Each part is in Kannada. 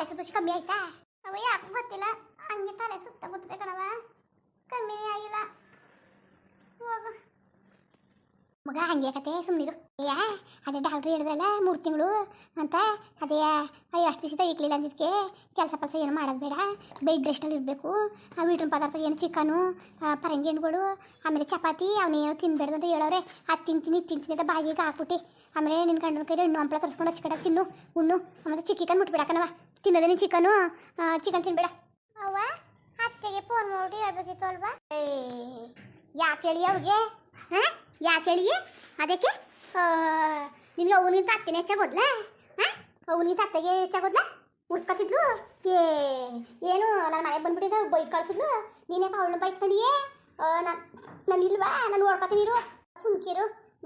ತಲೆ ಸುತ್ತಿಸಿ ಕಮ್ಮಿ ಆಯ್ತಾ? ಅವ ಯಾಕೆ ಗೊತ್ತಿಲ್ಲ ಹಂಗೆ ತಲೆ ಸುತ್ತ ಗೊತ್ತಿದೆ ಕಮ್ಮಿ ಆಗಿಲ್ಲ. ಹೋಗು. ಮಗ, ಹಂಗೆ ಕತೆ ಸುಮ್ಮನಿರು ಅಯ್ಯ ಅದೇ ಡಾಕ್ಟ್ರ್ ಹೇಳಿದ್ರಲ್ಲ, ಮೂರು ತಿಂಗಳು ಅಂತ. ಅದೇ, ಅಯ್ಯ, ಅಷ್ಟು ದಿವಸ ಇಕ್ಲಿಲ್ಲ ಅಂದಿದ್ದಕ್ಕೆ ಕೆಲಸ ಪಲ್ಸ ಏನು ಮಾಡೋದು ಬೇಡ. ಬೆಡ್ ರೆಸ್ಟಲ್ಲಿ ಇರಬೇಕು. ಆ ವಿಟ್ರಿನ್ ಪದಾರ್ಥ ಏನು ಚಿಕನು ಪರಂಗಿ ಹಣ್ಣುಗಳು, ಆಮೇಲೆ ಚಪಾತಿ ಅವನೇನು ತಿನ್ಬೇಡ್ದು ಅಂತ ಹೇಳೋರೆ ಅದು ತಿಂತೀನಿ ತಿಂತೀನಿ ಅಂತ ಬಾಯಿಗೆ ಹಾಕ್ಬಿಟ್ಟು. ಆಮೇಲೆ ನಿನ್ನ ಗಂಡನ ಕೈಲಿ ಹಣ್ಣು ಹಂಪಲ ತರಿಸ್ಕೊಂಡು ಹಚ್ಕಡೆ ತಿನ್ನು, ಉಣ್ಣು. ಆಮೇಲೆ ಚಿಕ್ಕಿಕನ್ ಮುಟ್ಬಿಡಕನವ ತಿನ್ನೋದೇ ನೀನು ಚಿಕನು ಚಿಕನ್ ತಿನ್ಬೇಡ. ಅವ್ವ, ಅತ್ತೆಗೆ ಫೋನ್ ಮಾಡಿ ಹೇಳ್ಬೇಕಿತ್ತು ಅಲ್ವಾ? ಯಾಕೆ ಹೇಳಿ ಅವ್ರಿಗೆ? ಹಾಂ? ಯಾಕೆ ಹೇಳಿ ಅದಕ್ಕೆ ನಿನಗೆ ಅವನಿಗಿಂತ ಅತ್ತೆನೇ ಹೆಚ್ಚಾಗೋದ್ಲ? ಹಾಂ? ಅವನಿಗಿಂತ ಅತ್ತೆಗೆ ಹೆಚ್ಚಾಗೋದ್ಲ? ಹುಡ್ಕತ್ತಿದ್ಲು ಏ, ಏನು, ನನ್ನ ಮನೆಗೆ ಬಂದ್ಬಿಟ್ಟಿದ್ದ, ಬೈಕ್ ಕಳ್ಸಿದ್ಲು? ನೀನ್ಯಾಕೆ ಅವಳನ್ನ ಬೈಸ್ಕೊಂಡಿಯೇ? ನಾನು ನಾನು ಇಲ್ವಾ? ನಾನು ನೋಡ್ಕೊತೀನಿ ಸುಮ್ಕಿರು.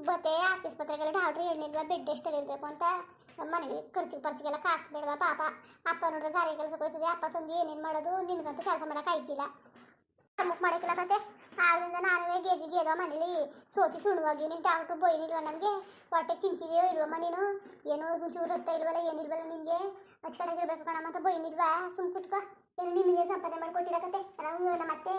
ಬತ್ತೆ ಆಸ್ಪತ್ರೆಗೆಲ್ಲ ಡಾಕ್ಟ್ರು ಹೇಳಿಲ್ವಾ ಬೆಡ್ ಎಷ್ಟಲ್ಲಿ ಇರಬೇಕು ಅಂತ. ಮನೇಲಿ ಖರ್ಚಿಗೆ ಪರ್ಚಿಗೆಲ್ಲ ಕಾಸು ಬೇಡವಾ ಪಾಪ. ಅಪ್ಪ ನೋಡ್ರೆ ಗಾರಿ ಕೆಲಸಕ್ಕೆ ಹೋಗ್ತದೆ ಅಪ್ಪ ತಂದು ಏನೇನು ಮಾಡೋದು, ನಿನಗಂತೂ ಕೆಲಸ ಮಾಡೋಕೆ ಆಯ್ತಿಲ್ಲ ಮುಖ ಮಾಡಕ್ಕಿಲ್ಲ ಕತೆ ಆದ್ರಿಂದ ನಾನು ಗೇಜು ಗೇದ ಮನೇಲಿ ಸೋತಿ ಸುಣುವಾಗಿ ನೀನು ಡಾಕ್ಟ್ರು ಬೈನಿಲ್ವ ನನಗೆ? ಹೊಟ್ಟೆ ತಿಂತಿದೆಯೋ ಇಲ್ವಮ್ಮ ನೀನು? ಏನು ಚೂರು ರಕ್ತ ಇಲ್ವಲ್ಲ ಏನಿಲ್ವಲ್ಲ ನಿನಗೆ? ಇರಬೇಕು ಕಣಮ್ಮ ಅಂತ ಬೈನಿಲ್ವಾ ಸುಮ್ ಕುತ್ಕೋ. ಏನು ನಿನಗೆ ಸಂಪಾದನೆ ಮಾಡ್ಕೊಟ್ಟಿಲ್ಲ ಕತೆ? ನಾವು ನಮ್ಮ ಅತ್ತೆ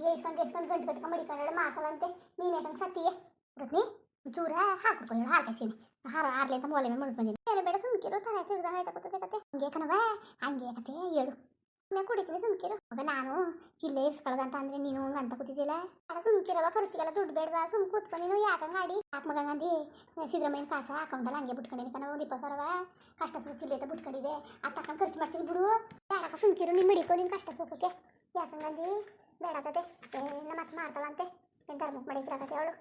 ಗೇಸ್ಕೊಂಡು ಗೇಸ್ಕೊಂಡು ಗಂಟು ಕಟ್ಕೊಂಡು ಮಡಿಕೊಂಡು ಮಾಡ್ತಾಳಂತೆ ನೀನು ಯಾಕಂಗೆ ಸತ್ತಿಯೇ? ರತ್ನಿ? ಚೂರ ಹಾಕ್ಬಿಡ್ಕೊಳ್ಳಿ ಹಾರ ಕಸೀನಿ ಹಾರ ಆರ್ಲಿ ಅಂತ ಮೋಲೆ ಮೇಲೆ ಮುಳ್ಳು ಬಂದಿನಿ ಏನು ಬೇಡ, ಸುಮ್ಕಿರು, ತಲೆ ತಿರ್ದಂಗೆ ಆಯ್ತಾ ಗೊತ್ತದೆ ಕತೆ ಹಂಗೆ ಕಣವ ಹಂಗೆ ಕತೆ, ಹೇಳು. ನಾನು ಕುಡಿತೀನಿ, ಸುಮ್ಕಿರು. ಮಗ ನಾನು ಇಲ್ಲೇ ಇಸ್ಕೊಳ್ಳೋದಂತ ಅಂದ್ರೆ ನೀನು ಹಂಗೆ ಅಂತ ಕೂತಿದ್ದಿಲ್ಲ ಅಡ ಸುಮ್ಕಿರವ ಖರ್ಚಿಗೆಲ್ಲ ದುಡ್ಡು ಬೇಡವಾ? ಸುಮ್ ಕೂತ್ಕೊಂಡು ನೀನು ಯಾಕಂಗೆ ಮಾಡಿ? ಯಾಕೆ ಮಗ ಅಂದಿ ಸಿದ್ದರಾಮಯ್ಯನ ಕಾಸ ಅಕೌಂಟಲ್ಲಿ ಹಂಗೆ ಬಿಟ್ಕೊಂಡಿನಿ ಕಣ ಒಂದು ಇಪ್ಪತ್ತು ಸಾವಿರವ ಕಷ್ಟ ಸುಖ ಅಂತ ಬಿಟ್ಕೊಂಡಿದೆ. ಅದು ಖರ್ಚು ಮಾಡ್ತೀನಿ ಬಿಡು. ಬೇಡಕ್ಕ ಸುಮ್ಕಿರು, ನೀನು ಮಡಿಕೋ ನೀನು ಕಷ್ಟ ಸುಖಕ್ಕೆ. ಯಾಕಂಗಂದಿ ಬೇಡಕತೆ ಏ, ನಮ್ಮ ಮತ್ತೆ ಮಾಡ್ತಾಳಂತೆ. ಏನು ಧರ್ಮಕ್ಕೆ ಕತೆ ಅವಳು?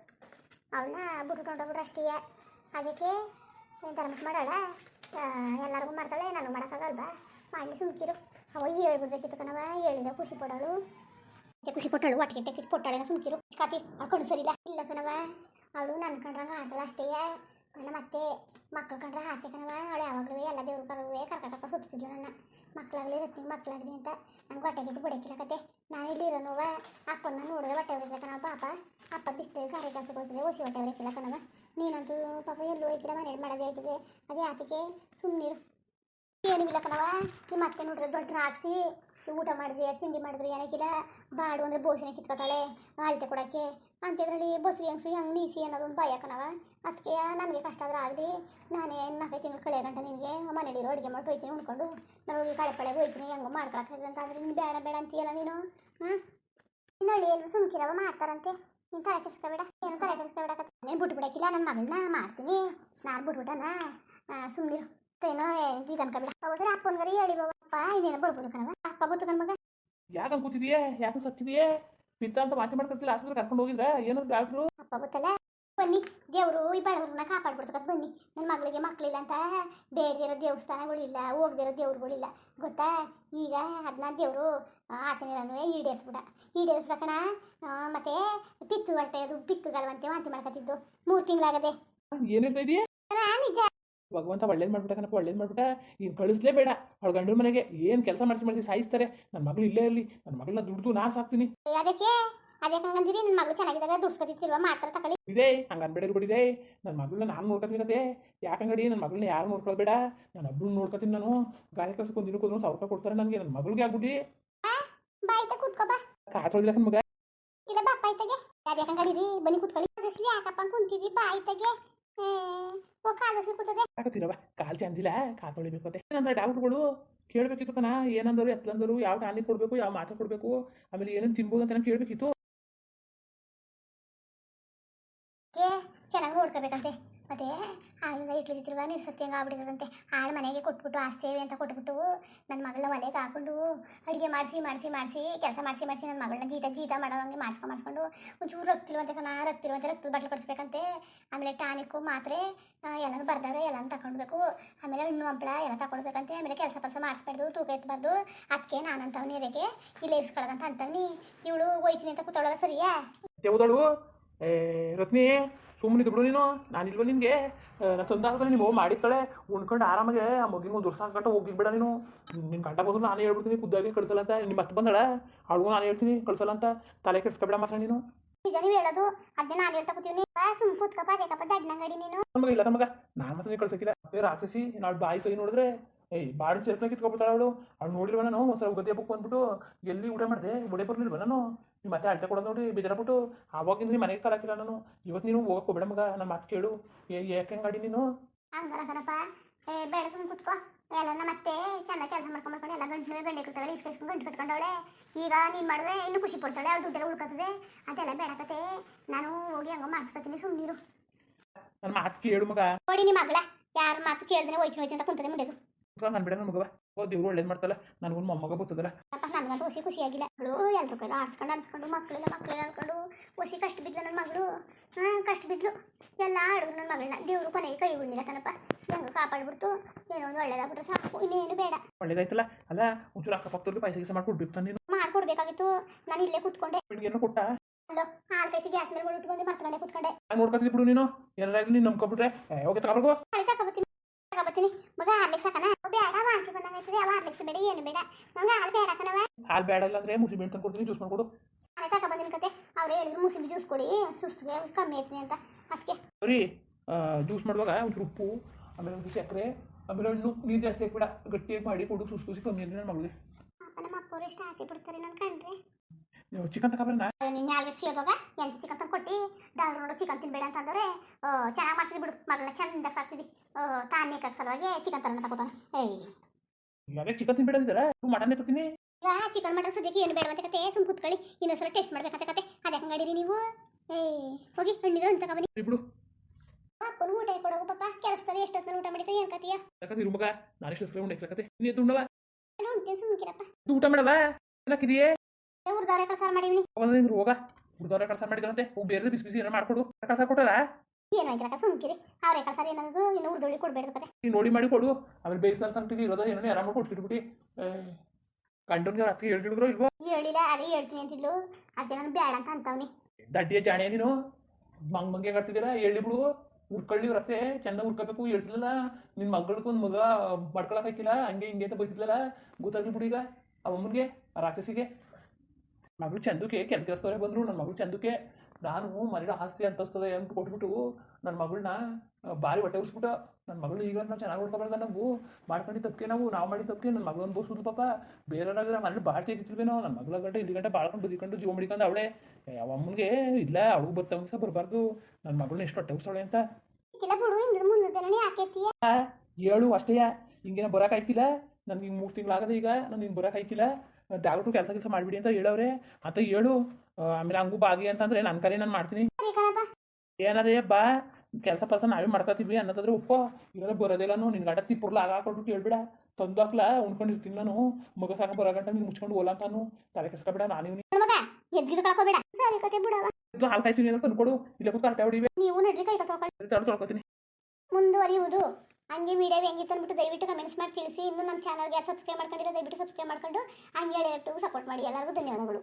ಅವಳನ್ನ ಬಿಟ್ಟು ಹೊಂಟೋಗ್ಬಿಟ್ರೆ ಅಷ್ಟೇ. ಅದಕ್ಕೆ ಏನು ಧರ್ಮಕ್ಕೆ ಮಾಡಾಳ? ಎಲ್ಲರಿಗೂ ಮಾಡ್ತಾಳೆ ನನಗೆ ಮಾಡೋಕ್ಕಾಗಲ್ವಾ ಮಾಡಲಿ ಸುಮ್ಕಿರು. ಅವ ಹೇಳ್ಬಿಡ್ಬೇಕಿತ್ತು ಕಣವ ಹೇಳಿದ್ರೆ ಖುಷಿ ಪಡೋಳು. ಖುಷಿ ಪಟ್ಟಳು ಒಟ್ಟಿಗೆ ಟೆಕ್ಕಿ ಪೊಟ್ಟಾಳೆ ಸುಮ್ಕಿರು. ಕಾತಿ ಅಳ್ಕೊಂಡು ಸರಿಲ್ಲ ಇಲ್ಲ. ಕಣವ ಅವಳು ನನ್ನ ಕಂಡ್ರಂಗೆ ಆಡ್ತಾಳೆ ಅಷ್ಟೇ. ಮತ್ತೆ ಮಕ್ಳು ಕಂಡ್ರೆ ಆಸೆ ಕಣವ ಅವಳು ಯಾವಾಗಲೂ ಎಲ್ಲ ದೇವ್ರ ಕರುವೆ ಕರ್ಕಟಪ್ಪ ಸುತ್ತಿದ್ಲು ನನ್ನ. ಮಕ್ಕಳಾಗಲಿ ರತ್ನಿ ಮಕ್ಕಳಾಗಲಿ ಅಂತ. ನಂಗೆ ಹೊಟ್ಟೆ ಬಿಡಕ್ಕಿಲ್ಲ ಕತೆ ನಾನು ಇಲ್ಲಿ ಇರೋನುವ ಅಪ್ಪನ ನೋಡಿದ್ರೆ ಹೊಟ್ಟೆ ಹೊಡಿಲ್ಲ ಕಣವ ಪಾಪ. ಅಪ್ಪ ಬಿಸ್ತೇವೆ ಗಾರೆ ಕೆಲಸಕ್ಕೆ ಹೋಗ್ತದೆ ಹೊಸಿ ಹೊಟ್ಟೆ ಹೊಡಿಕಿಲ್ಲ ಕಣವ ನೀನಂತೂ ಪಾಪ ಎಲ್ಲೂ ಹೋಯ್ತಿಲ್ಲ ಮನೇಲಿ ಮಾಡೋದೇ ಆಯ್ತದೆ ಅದೇ ಆಚೆಗೆ ಸುಮ್ಮನಿರು ಏನು ಇಲ್ಲ ಕಣವ ನಿಮ್ಮ ಅತ್ತೆ ನೋಡ್ರಿ ದೊಡ್ಡ ಹಾಕ್ಸಿ, ಊಟ ಮಾಡಿದ್ರಿ ತಿಂಡಿ ಮಾಡಿದ್ರಿ ಏನಕ್ಕಿಲ್ಲ ಬಾಡು ಅಂದರೆ ಬೋಸಿನ ಕಿತ್ಕೊತಾಳೆ ಅಳತೆ ಕೊಡೋಕ್ಕೆ. ಅಂತಿದ್ರಲ್ಲಿ ಬಸ್ರಿ ಹೆಂಗ್ಸು ಹೆಂಗೆ ನೀಸಿ ಅನ್ನೋದೊಂದು ಭಯ ಕಣವ ಅದಕ್ಕೆ ನನಗೆ ಕಷ್ಟ ಆದ್ರೆ ಆಗಲಿ. ನಾನೇ ನಾಲ್ಕೈದು ತಿಂಗಳು ಕಳೆಯ ಗಂಟ ನಿನಗೆ ಮನೇಲಿರೋ ಅಡುಗೆ ಮಾಡಿ ಹೋಯ್ತೀನಿ ಉಣ್ಕೊಂಡು. ನಾನು ಹೋಗಿ ಕಳೆ ಪಳೆ ಹೋಯ್ತೀನಿ ಹೆಂಗೋ ಮಾಡ್ಕೊಳಕ್ಕೆ ಅಂತ ಅಂದ್ರೆ, ನೀನು ಬೇಡ ಬೇಡ ಅಂತೀಯಲ್ಲ ನೀನು? ಹಾಂ ಇನ್ನು ಹಳ್ಳಿ ಎಲ್ರು ಸುಮ್ಕಿರವ ಮಾಡ್ತಾರಂತೆ. ನೀನು ತಲೆ ಕೆಡಿಸ್ಕೋಬೇಡ ಏನು ತಲೆ ಕೆಡಿಸ್ಕೋಬೇಡ ನಾನು ಬಿಟ್ಬಿಡಕ್ಕಿಲ್ಲ ನನ್ನ ಮಗಳನ್ನ ಮಾಡ್ತೀನಿ. ನಾನು ಬಿಟ್ಬಿಟ್ಟನ ಸುಮ್ಮನಿರು ಏನೋ ಇದು ಅನ್ಕೋಬೇಡ ಹೌದ್ರ ಅಪ್ಪನ್ಗರಿ ಹೇಳಿ ಬಾಬಪ್ಪ ಇದೇನು ಬರ್ಬೋದು ಕಣವ ಅಪ್ಪ ಗೊತ್ತು ಮಗ. ಯಾಕೆ ಕೂತಿದೀಯ? ಯಾಕೆ ಸತ್ತಿದೀಯ? ಪಿತ್ತ ಅಂತ ಮಾತಿ ಮಾಡ್ಕೊತಿಲ್ಲ ಆಸ್ಪತ್ರೆ ಕರ್ಕೊಂಡು ಹೋಗಿದ್ರ? ಏನೋ ಡಾಕ್ಟ್ರು ಅಪ್ಪ ಗೊತ್ತಲ್ಲ ಬನ್ನಿ ದೇವರು ಈ ಬಡವರನ್ನ ಕಾಪಾಡ್ಬಿಡ್ತಕ್ಕ ಬನ್ನಿ. ನನ್ನ ಮಗಳಿಗೆ ಮಕ್ಕಳಿಲ್ಲ ಅಂತ ಬೇಡದಿರೋ ದೇವಸ್ಥಾನಗಳಿಲ್ಲ ಹೋಗ್ದಿರೋ ದೇವ್ರುಗಳಿಲ್ಲ ಗೊತ್ತಾ? ಈಗ ಅದನ್ನ ದೇವರು ಆಸನೆಗಳನ್ನು ಈಡೇರಿಸ್ಬಿಡ ಈಡೇರಿಸ್ದ ಕಣ ಮತ್ತೆ ಪಿತ್ತು ಹೊಟ್ಟೆ ಅದು ಪಿತ್ತುಗಲ್ವಂತೆ ವಾಂತಿ ಮಾಡ್ಕೊತಿದ್ದು ಮೂರು ತಿಂಗಳಾಗದೆ. ಏನ್ ಹೇಳ್ತಾ ಇದೀಯ? ನಿಜ. ಭಗವಂತ ಒಳ್ಳೇದು ಮಾಡ್ಬಿಟ್ಟ ಕಣಪ್ಪ ಒಳ್ಳೇದು ಮಾಡ್ಬಿಟ್ಟ. ಇನ್ನು ಕಳಿಸ್ಲೇ ಬೇಡ ಅವಳ ಗಂಡು ಮನೆಗೆ ಏನು ಕೆಲಸ ಮಾಡಿಸಿ ಮಾಡಿಸಿ ಸಾಯಿಸ್ತಾರೆ. ನನ್ನ ಮಗಳು ಇಲ್ಲೇ ಇರಲಿ. ನನ್ನ ಮಗಳನ್ನ ದುಡ್ದು ನಾ ಸಾಕ್ತೀನಿ. ಅದಕ್ಕೆ ಅದಕ್ಕೆ ಹಂಗಂದಿರಿ ನನ್ನ ಮಗಳು ಚೆನ್ನಾಗಿದ್ದಾಗ ದುಡ್ಸ್ಕೊತಿರ್ವ ಮಾಡ್ತಾರೆ ತಗೊಳ್ಳಿ. ಇದೆ ಹಂಗೆ ಅನ್ಬೇಡ ಬಿಡಿದೆ ನನ್ನ ಮಗಳನ್ನ ನಾನು ನೋಡ್ಕೊತೀನಿ ಕತೆ ಯಾಕಂಗಡಿ ನನ್ನ ಮಗಳನ್ನ ಯಾರು ನೋಡ್ಕೊಳ್ಬೇಡ ನಾನು ಒಬ್ಬಳು ನೋಡ್ಕೊತೀನಿ ನಾನು. ಗಾಳಿ ಕೆಲಸಕ್ಕೆ ಒಂದು ದಿನಕ್ಕೆ ಒಂದು ಸಾವಿರ ರೂಪಾಯಿ ಕೊಡ್ತಾರೆ ನನಗೆ ನನ್ನ ಮಗಳಿಗೆ ಆಗ್ಬಿಡಿ ಬಾಯ್ತ ಕೂತ್ಕೋ ಬಾ. ಕಾತೊಳಿಲ್ಲ ಮಗ. ಇಲ್ಲ ಬಾ ಬಾಯ್ತಗೆ ಯಾವ್ದು ಯಾಕಂಗಡಿರಿ ಬನ್ನಿ ಕೂತ್ಕೊಳ್ಳಿ. ಅದಸ್ಲಿ ಯಾಕಪ್ಪ ಕುಂತಿದ್ದಿ ಕಾದಸ್ಲಿ ಕೂತದೆ. ಆಗತ್ತಿರವ ಕಾಲು ಚಂದಿಲ್ಲ ಕಾಲು ತೊಳಿಬೇಕು ಅದೇ. ಏನಂದ್ರೆ ಡಾಕ್ಟ್ರುಗಳು ಕೇಳಬೇಕಿತ್ತು ಕಣ ಏನಂದರು ಎತ್ತಂದರು ಯಾವ ಟಾನಿಕ್ ಕೊಡ್ಬೇಕು ಯಾವ ಮಾತ್ರೆ ಕೊಡಬೇಕು ಆಮೇಲೆ ಏನೇನು ತಿನ್ಬೋದು ಅಂತ ಕೇಳಬೇಕಿತ್ತು. ಚೆನ್ನಾಗಿ ನೋಡ್ಕೋಬೇಕಂತೆ ಮತ್ತೆ ಆಗಿಂದ ಇಟ್ಲಿದ್ದಿರುವ ನೀರು ಹಂಗೆ ಆಗ್ಬಿಟ್ಟಿದಂತೆ ಆಳು ಮನೆಗೆ ಕೊಟ್ಬಿಟ್ಟು ಆಸ್ತೇವೆ ಅಂತ ಕೊಟ್ಬಿಟ್ಟು ನನ್ನ ಮಗಳನ್ನ ಒಲೆಗೆ ಹಾಕೊಂಡು ಅಡುಗೆ ಮಾಡಿಸಿ ಮಾಡಿಸಿ ಮಾಡಿಸಿ, ಕೆಲಸ ಮಾಡಿಸಿ ಮಾಡಿಸಿ ನನ್ನ ಮಗಳನ್ನ ಜೀತ ಜೀತ ಹಾಗೆ ಮಾಡ್ಸ್ಕೊಂಡು ಮಾಡಿಸ್ಕೊಂಡು ಒಂಚೂರು ರಕ್ತಿರುವಂತೆ ಕಣ ರಕ್ತಿರುವಂತೆ ರಕ್ತದ ಬಟ್ಲು ಕೊಡಿಸ್ಬೇಕಂತೆ. ಆಮೇಲೆ ಟಾನಿಕ್ಕು, ಮಾತ್ರೆ ಎಲ್ಲನೂ ಬರ್ದವ್ರೆ ಎಲ್ಲನೂ ತಗೊಳ್ಬೇಕು ಆಮೇಲೆ ಹಣ್ಣು, ಹಂಪಳ ಎಲ್ಲ ತಗೊಳ್ಬೇಕಂತೆ ಆಮೇಲೆ ಕೆಲಸ ಕೆಲಸ ಮಾಡಿಸ್ಬಾರ್ದು, ತೂಕ ಎತ್ತಬಾರ್ದು ಅದಕ್ಕೆ ನಾನು ಅಂತವ್ನಿ ಇದಕ್ಕೆ ಇಲ್ಲೇ ಅಂತ ಅಂತವ್ನಿ. ಇವಳು ಹೋಯ್ತೀನಿ ಅಂತ ಕೂತಳ ಸರಿಯಾ? ರತ್ನಿ ಸುಮ್ಮನೆ ಬಿಡು ನೀನು. ನಾನಿಲ್ವ ನಿನಗೆ? ನಾನು ತಂದಾದ್ರೆ ನೀವು ಮಾಡಿರ್ತಾಳೆ. ಉಣ್ಕೊಂಡು ಆರಾಮಾಗೆ ಆ ಮಗಿನ ಒಂದು ವರ್ಷ ಗಂಟ ಹೋಗಿ ಬಿಡ ನೀನು. ನಿನ್ನ ಗಂಟ ಬಂದ್ರು ನಾನು ಹೇಳ್ಬಿಡ್ತೀನಿ ಖುದ್ದಾಗಿ ಕಳಿಸಲ್ಲ ಅಂತ. ನಿಮ್ಮ ಮತ್ತೆ ಬಂದಳ. ಅವಳಿಗೂ ನಾನು ಹೇಳ್ತೀನಿ ಕಳಿಸಲ್ಲ ಅಂತ. ತಲೆ ಕೆಡ್ಸ್ಕೊಬೇಡ ಮಾತ್ರ ನೀನು. ಈಗ ನೀವು ಹೇಳೋದು ಅದನ್ನೇ ನಾನು ಹೇಳ್ತಾ ಸುಮ್ ಕೂತ್ಕಪ್ಪ ಅದೇಕಪ್ಪ ದಡ್ನಂಗಡಿ ನೀನು. ನಮಗೆ ಇಲ್ಲ ನಮಗ ನಾನು ಮಾತ್ರ ಕಳ್ಸಕ್ಕಿಲ್ಲ ಬೇರೆ ರಾಕ್ಷಸಿ ನಾಳೆ ಬಾಯಿ ಕೈ ನೋಡಿದ್ರೆ ಏಯ್ ಬಾಡಿ ಚೆಲ್ಪನ ಕಿತ್ಕೊಬಿಡ್ತಾಳೆ ಅವಳು. ಅವ್ಳು ನೋಡಿಲ್ವ ನಾನು? ಒಂದ್ಸಲ ಉಗದಿ ಹಬ್ಬಕ್ಕೆ ಬಂದ್ಬಿಟ್ಟು ಎಲ್ಲಿ ಊಟ ಮಾಡಿದೆ? ಒಡೆ ಬರ್ಲಿಲ್ವ ನಾನು? ನೀವು ಮತ್ತೆ ಅಳ್ತೆ ಕೊಡೋದು ನೋಡಿ ಬೇಜಾರಾಗ್ಬಿಟ್ಟು ಆವಾಗಿಂದ ನೀನು ಮನೆಗೆ ಕಲಾಕಿಲ್ಲ ನಾನು. ಇವತ್ತು ನೀನು ಹೋಗಕ್ಕೆ ಹೋಗ್ಬೇಡ ಮಗ ನನ್ನ ಮಾತು ಕೇಳು. ಏ ಯಾಕೆ ಗಾಡಿ ನೀನು? ಹಂಗೆ ಬರಕನಪ್ಪ ಏ ಬೇಡ ಸುಮ್ಮನೆ ಕುತ್ಕೋ. ಎಲ್ಲ ಮತ್ತೆ ಚೆನ್ನಾಗಿ ಕೆಲಸ ಮಾಡ್ಕೊಂಡ್ ಮಾಡ್ಕೊಂಡು ಎಲ್ಲ ಗಂಟು ಗಂಟೆ ಕೊಡ್ತಾವಳೆ ಇಸ್ಕೊಂಡು ಗಂಟು ಕಟ್ಕೊಂಡವಳೆ ಈಗ ನೀನು ಮಾಡಿದ್ರೆ ಇನ್ನೂ ಖುಷಿ ಪಡ್ತಾಳೆ ಅವ್ಳು ದುಡ್ಡೆಲ್ಲ ಉಳ್ಕೊತದೆ. ಅದೆಲ್ಲ ಬೇಡಕತೆ ನಾನು ಹೋಗಿ ಹಂಗ ಮಾಡಿಸ್ಕೊತೀನಿ ಸುಮ್ಮನಿರು ನನ್ನ ಮಾತು ಕೇಳು ಮಗ. ನೋಡಿ ನಿಮ್ಮ ಮಗಳ ಯಾರು ಮಾತು ಕೇಳ್ದೇನೆ ಹೋಯ್ತು ಹೋಯ್ತು ಅಂತ ಕುಂತದೆ ಮುಂಡೆದು. ನಾನು ಬಿಡೋಣ ಮಗವ ಓ ದೇವ್ರು ಒಳ್ಳೇದು ಮಾಡ್ತಲ್ಲ ನನಗೊಂದು ಮೊಮ್ಮಗ ಬರ್ತದಲ್ಲ ಅಪ್ಪ ನನಗಂತೂ ಹುಸಿ ಖುಷಿಯಾಗಿಲ್ಲ ಮಗಳು ಎಲ್ರ ಕೈಲೂ ಆಡ್ಸ್ಕೊಂಡು ಅನ್ಸ್ಕೊಂಡು ಮಕ್ಕಳೆಲ್ಲ ಮಕ್ಕಳೆಲ್ಲ ಅನ್ಕೊಂಡು ಹುಸಿ ಕಷ್ಟ ಬಿದ್ಲು ನನ್ನ ಮಗಳು. ಹಾಂ ಕಷ್ಟ ಬಿದ್ಲು. ಎಲ್ಲ ಆಡಿದ್ರು ನನ್ನ ಮಗಳನ್ನ. ದೇವ್ರು ಕೊನೆಗೆ ಕೈ ಬಿಡ್ಲಿಲ್ಲ ಕಣಪ್ಪ ಹೆಂಗ ಕಾಪಾಡ್ಬಿಡ್ತು. ಏನೋ ಒಂದು ಒಳ್ಳೇದಾಗ್ಬಿಟ್ರೆ ಸಾಕು. ಇನ್ನೇನು ಬೇಡ. ಒಳ್ಳೇದಾಯ್ತಲ್ಲ. ಅಲ್ಲ ಒಂಚೂರು ಅಕ್ಕಪಕ್ಕದವ್ರಿಗೆ ಪೈಸೆ ಗೀಸ ಮಾಡ್ಕೊಡ್ಬೇಕು ನೀನು. ಮಾಡ್ಕೊಡ್ಬೇಕಾಗಿತ್ತು. ನಾನು ಇಲ್ಲೇ ಕುತ್ಕೊಂಡೆ. ಬೆಳಿಗ್ಗೆ ಕೊಟ್ಟ? ಅಲ್ಲೋ ಹಾಲು ಕೈಸಿ ಗ್ಯಾಸ್ ಮೇಲೆ ಉಟ್ಕೊಂಡು ಮರ್ತಕೊಂಡೆ ಕುತ್ಕೊಂಡೆ. ನೋಡ್ಕೊತೀನಿ ಬಿಡು ನೀನು. ಎಲ್ಲರಾಗ್ಲಿ ನೀನು ನಂಬ್ಕೊಬಿಟ್ರೆ. ಹೋಗಿ ತಗೊಳ್ಕೋ ಹಳಿ ತಗೋಬತ್ತೀನಿ ಮಗ ಹಾರ್ಲಿಕ್ಸ್ ಹಾಕನ ಬೇಡ ವಾಂತಿ ಯಾವ ಹಾರ್ಲಿಕ್ಸ್ ಬೇಡ ಏನು ಬೇಡ. ನಂಗೆ ಹಾಲು ಬೇಡ ಕಣವ ಹಾಲು ಬೇಡ ಇಲ್ಲ ಅಂದ್ರೆ ಮುಸಿ ಬೆಳ್ತಂದು ಕೊಡ್ತೀನಿ ಜ್ಯೂಸ್ ಮಾಡ್ಕೊಡು ಕಾಕ ಬಂದಿನ ಕತೆ. ಅವ್ರು ಹೇಳಿದ್ರು ಮುಸಿಬಿ ಜ್ಯೂಸ್ ಕೊಡಿ ಸುಸ್ತಿಗೆ ಕಮ್ಮಿ ಆಯ್ತದೆ ಅಂತ. ಅದಕ್ಕೆ. ಸರಿ ಜ್ಯೂಸ್ ಮಾಡುವಾಗ ಒಂಚೂರು ಉಪ್ಪು ಆಮೇಲೆ ಒಂದು ಸಕ್ಕರೆ ಆಮೇಲೆ ಹಣ್ಣು ನೀರು ಜಾಸ್ತಿ ಹಾಕ್ಬಿಡ. ಗಟ್ಟಿಯಾಗಿ ಮಾಡಿ ಕೊಡು ಸುಸ್ತು ಸುಸಿ ಕಮ್ಮಿ ಅಂದರೆ ನನ್ನ ಮಗಳಿಗೆ ಅಪ್ಪ ನಮ್ಮ ಅಪ್ಪವ್ರು ಎಷ್ಟು ಆಸೆ ಪಡ್ತಾರೆ ನಾನು ಕಂಡ್ರೆ ಚಿಕನ್ ತಗೊಬರೋಣ ನಿನ್ನೆ ಅಲ್ಲಿ ಸಿಯೋದಾಗ ಎಂತ ಚಿಕನ್ ತಂದು ಕೊಟ್ಟು? ಡಾಲ್ ನೋಡು ಚಿಕನ್ ತಿನ್ಬೇಡ ಅಂತಂದ್ರೆ ಚೆನ್ನಾಗಿ ಮಾಡ್ತಿದ್ವಿ ಬಿಡು ಮಗಳನ್ನ ಚಂದ ಸಾಕ್ತಿದ್ವಿ ತಾನೇ ಕಟ್ ಸಲುವಾಗಿ ಚಿಕನ್ ತರೋಣ ತಗೋತಾನೆ ಏಯ್. ಯಾಕೆ ಚಿಕನ್ ತಿನ್ಬೇಡಂದಿರ ಮಟನ್ ಎತ್ತೀನಿ ಇವಾಗ ಚಿಕನ್ ಮಟನ್ ಸದ್ಯಕ್ಕೆ ಏನು ಬೇಡ ಅಂತ ಕತೆ ಸುಮ್ ಕೂತ್ಕೊಳ್ಳಿ. ಇನ್ನೊಂದ್ಸಲ ಟೇಸ್ಟ್ ಮಾಡ್ಬೇಕಂತ ಕತೆ. ಅದಕ್ಕೆ ಮಾಡಿರಿ ನೀವು? ಏಯ್ ಹೋಗಿ ಹಣ್ಣಿದ್ರೆ ಹಣ್ಣು ತಗೊಬನ್ನಿ ಬಿಡು. ಅಪ್ಪನ ಊಟ ಕೊಡೋಗು ಪಾಪ. ಕೆಲಸದಲ್ಲಿ ಎಷ್ಟೊತ್ತಲ್ಲಿ ಊಟ ಮಾಡಿದ್ರೆ? ಏನು ಕತೆಯ ಯಾಕಂದ್ರೆ ಇರು ಮಗ ನಾನು ಎಷ್ಟು ಉಂಡೆ ಕತೆ. ನೀನು ಉಣ್ಣವ ಉಣ್ತೀನಿ ಸುಮ್ಕಿರಪ್ಪ ಊಟ ಮಾಡವ? ಏನಾಕಿದೆಯೇ? ಕಳ್ಸಾರ ಹೋಗ. ಕಳ್ಸಾರ ಮಾಡಿದ್ರಂತೆ ಬೇರೆ ಬಿಸಿ ಬಿಸಿ ಏನೋ ಮಾಡ್ಕೊಡು. ಕಳ್ಸಾರ ಕೊಟ್ಟಾರ? ಏನು ಆಗಿರಕ್ಕ ಸುಮ್ಕಿರಿ. ಅವ್ರೆ ಕಳ್ಸಾರ ಏನದು ಇನ್ನು ಕತೆ. ನೀನು ನೋಡಿ ಮಾಡಿ ಕೊಡು. ಆಮೇಲೆ ಬೇಯಿಸ್ತಾರ ಇರೋದ ಏನೋ ಆರಾಮ ಕೊಟ್ಬಿಟ್ಬಿಟ್ಟು ಗಂಡನ್ಗೆ ಅವ್ರ ಅತ್ತಿಗೆ ಹೇಳ್ತಿದ್ರು ಇಲ್ವೋ? ಹೇಳಿಲ್ಲ ಅದೇ ಹೇಳ್ತೀನಿ ಅಂತಿದ್ಲು. ನಾನು ಬೇಡ ಅಂತ ಅಂತವ್ನಿ. ದಡ್ಡಿಯ ಜಾಣೆ ನೀನು? ಮಂಗ್ ಮಂಗೆ ಕಟ್ತಿದೀರ ಹೇಳಿ ಬಿಡು. ಉರ್ಕೊಳ್ಳಿ ಅತ್ತೆ. ಚಂದ ಉರ್ಕೋಬೇಕು ಹೇಳ್ತಿಲ್ಲ ನಿನ್ನ ಮಗಳಿಗೊಂದು ಮಗ ಮಾಡ್ಕೊಳಕ್ ಹಾಕಿಲ್ಲ? ಹಂಗೆ ಹಿಂಗೆ ಅಂತ ಬೈತಿದ್ಲಲ್ಲ? ಗೊತ್ತಾಗ್ಲಿ ಬಿಡು ಈಗ. ಆ ಅಮ್ಮನಿಗೆ ಆ ರಾಕ್ಷಸಿಗೆ. ಮಗಳು ಚಂದಕ್ಕೆ ಕೆಲ ಕೆಲಸದವ್ರೆ ಬಂದರು ನನ್ನ ಮಗಳು ಚಂದಕ್ಕೆ ನಾನು ಮನೇಲಿ ಆಸ್ತಿ ಅಂತಸ್ತದೆ ಅಂತ ಕೊಟ್ಬಿಟ್ಟು ನನ್ನ ಮಗಳನ್ನ ಭಾರಿ ಹೊಟ್ಟೆ ಉರ್ಸ್ಬಿಟ್ಟು. ನನ್ನ ಮಗಳು ಈಗ ನಾವು ಚೆನ್ನಾಗಿ ನೋಡ್ಕೊಬಾರ್ದ ನಾವು ಮಾಡ್ಕೊಂಡು ತಪ್ಪಿಗೆ ನಾವು ನಾವು ಮಾಡಿ ತಪ್ಪಿಗೆ ನನ್ನ ಮಗಳು ಅನ್ಬೋಸ್ಬಿಟ್ಟು ಪಾಪ. ಬೇರೆಯವ್ರಾಗಿದ್ರೆ ಮನೇಲಿ ಭಾಳ ತೆಗಿತಿಲ್ವೇನೋ ನನ್ನ ಮಗಳ ಗಂಟೆ ಇಲ್ಲಿ ಗಂಟೆ ಬಾಳ್ಕೊಂಡು ಬದಿಕೊಂಡು ಜೀವ ಮಡಿಕೊಂಡು ಅವಳೆ. ಯಾವ ಅಮ್ಮನಿಗೆ ಇಲ್ಲ ಅವಳು ಬತ್ತಂಗ ಸಹ ಬರಬಾರ್ದು. ನನ್ನ ಮಗಳನ್ನ ಎಷ್ಟು ಹೊಟ್ಟೆ ಉರ್ಸೋಳೆ ಅಂತ. ಹೇಳು ಅಷ್ಟೇಯ ಹಿಂಗೇನ ಬರೋಕ್ಕಾಯ್ತಿಲ್ಲ ನನಗೆ ಮೂರು ತಿಂಗಳಾಗದೆ ಈಗ. ನಾನು ಹಿಂಗೆ ಬರೋಕ್ಕಾಯ್ತಿಲ್ಲ ಡಾಕ್ಟ್ರು ಕೆಲಸ ಕೆಲಸ ಮಾಡಿಬಿಡಿ ಅಂತ ಹೇಳವ್ರೆ. ಅಂತ ಹೇಳು ಆಮೇಲೆ ಹಂಗೂ ಬಾಗಿ ಅಂತಂದ್ರೆ ನನ್ನ ಕರೆ ನಾನು ಮಾಡ್ತೀನಿ. ಏನಾರೇ ಬಾ. ಕೆಲಸ ಪಲ್ಸ ನಾವೇ ಮಾಡ್ಕೊತೀವಿ ಅನ್ನೋದಾದ್ರೆ ಒಪ್ಪೋ ಇರೋಲ್ಲ ಬರೋದಿಲ್ಲನು ನಿನ್ನ ಗಂಟ ತಿಪ್ಪುರ್ಲ ಆಗ ಹಾಕೊಟ್ಟು ಕೇಳ್ಬೇಡ ತಂದು ಹಾಕ್ಲ ಉಣ್ಕೊಂಡಿರ್ತೀನಿ ನಾನು. ಮಗ ಸಾಕ ಬರೋ ಗಂಟ ನೀನು ಮುಚ್ಕೊಂಡು ಹೋಲ ಅಂತಾನು. ತಲೆ ಕೆಸ್ಕೊಬೇಡ ನಾನು ಬಿಡವ ಹಾಲು ಕಾಯಿಸಿ ತಂದ್ಕೊಡು. ಇಲ್ಲ ಕೂತ್ಕೊಂಡು ನೀವು ತೊಳ್ಕೊತೀನಿ. ಮುಂದುವರಿಯುವುದು. ಹಂಗೆ ವಿಡಿಯೋ ಹೆಂಗಿತ್ತು ಅಂದ್ಬಿಟ್ಟು ದಯವಿಟ್ಟು ಕಮೆಂಟ್ಸ್ ಮಾಡಿ ತಿಳಿಸಿ. ಇನ್ನು ನಮ್ಮ ಚಾನಲ್ಗೆ ಸಬ್ಸ್ಕ್ರೈಬ್ ಮಾಡ್ಕೊಂಡಿರೋ ದಯವಿಟ್ಟು ಸಬ್ಸ್ಕ್ರೈಬ್ ಮಾಡ್ಕೊಂಡು ಹಂಗೆ ಡೈರೆಕ್ಟು ಸಪೋರ್ಟ್ ಮಾಡಿ. ಎಲ್ಲರಿಗೂ ಧನ್ಯವಾದಗಳು.